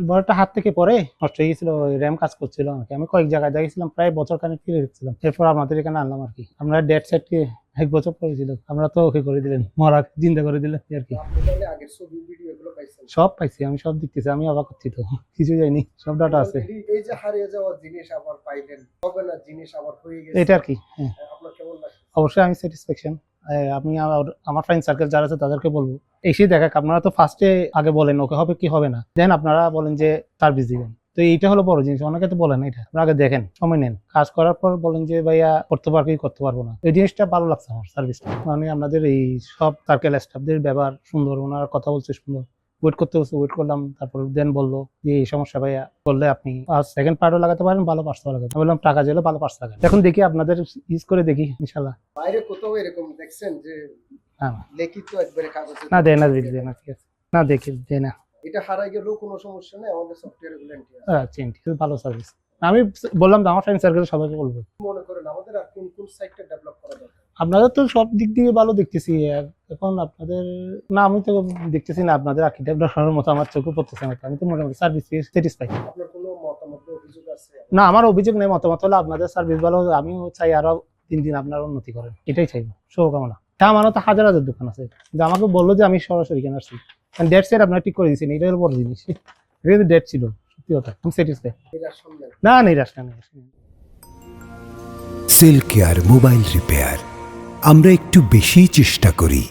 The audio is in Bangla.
মোবাইলটা হাত থেকে পরে নষ্ট হয়ে গেছিল র্যাম কাজ করছিল আমাকে। আমি কয়েক জায়গায় দেখেছিলাম প্রায় বছর খানিক ফিরে রেখেছিলাম। এরপর আমাদের এখানে আনলাম আর কি। আমরা ডেট সেটকে এক বছর আমরা তো ওকে করে দিলেন মরা জিন্দা করে দিলেন আর কি। সব পাইছি আমি সব দেখতেছি আমি অবাক করছি তো। কিছু যায়নি সব ডাটা আছে। এই- যে হারিয়ে যাওয়া জিনিস আবার পাইলেন হবে না জিনিস আবার হয়ে গেছে। এটা আর কি হ্যাঁ। আপনার কেমন লাগছে? অবশ্যই আমি স্যাটিসফ্যাকশন আমি আমার- ফ্রেন্ড সার্কেল যারা আছে তাদেরকে বলব, এসে দেখাক। আপনারা তো ফার্স্টে আগে বলেন, ওকে হবে কি হবে না। দেন আপনারা বলেন যে সার্ভিস দিবেন তো এইটা হলো বড় জিনিস, অনেকে তো বলেন এটা। আপনারা আগে দেখেন, সময় নেন। কাজ করার পর বলেন যে, ভাইয়া, করতে পারব কি, করতে পারব না। এই জিনিসটা ভালো লাগছে আমার সার্ভিসটা মানে আমাদের এই সব সার্কেল স্টাফদের ব্যবহার সুন্দর, ওনার কথা বলছে সুন্দর। ওয়েট করতে বলছে ওয়েট করলাম তারপর দেন বলল যে এই সমস্যা ভাইয়া করলে আপনি সেকেন্ড পার্টও লাগাতে পারেন ভালো পার্টসও লাগাতে বললাম টাকা জেলে ভালো পার্টস লাগান। এখন দেখি আপনাদের ইউজ করে দেখি ইনশাল্লাহ বাইরে কোথাও এরকম দেখছেন যে হ্যাঁ লিখিত একবারে কাগজে না দেয় না দিদি দেয় না ঠিক আছে। না দেখি দেয় না। এটা হারাই গেলেও কোনো সমস্যা নেই আমাদের সফটওয়্যার গ্যারান্টি আছে। আচ্ছা ঠিক ভালো সার্ভিস আমি বললাম আমার ফ্রেন্ড সার্কেল সবাইকে বলব। মনে করেন আমাদের আর কোন কোন সাইটটা ডেভেলপ করা দরকার? আপনাদের তো সব দিক দিয়ে ভালো দেখতেছি। আর এখন আপনাদের না আমি তো দেখতেছি না আপনাদের আঁকি ডেভেলপের মতো আমার চোখে পড়তেছে না আমি তো মোটামুটি সার্ভিস স্যাটিসফাই আপনার কোনো মতামত বা অভিযোগ আছে? না আমার অভিযোগ নেই মতামত হলো আপনাদের সার্ভিস ভালো আমিও চাই আরও দিন দিন আপনার উন্নতি করেন এটাই চাইব শুভকামনা। তা আমারও তো হাজার হাজার দোকান আছে কিন্তু আমাকে বলল যে আমি সরাসরি কেন আসছি ডেট সেট আপনার ঠিক করে দিয়েছেন এটা হলো বড় জিনিস। এটা কিন্তু ডেট ছিল সত্যি কথা আমি স্যাটিসফাই। না নিরাশ না নিরাশ। সেল কেয়ার মোবাইল রিপেয়ার আমরা একটু বেশি চেষ্টা করি।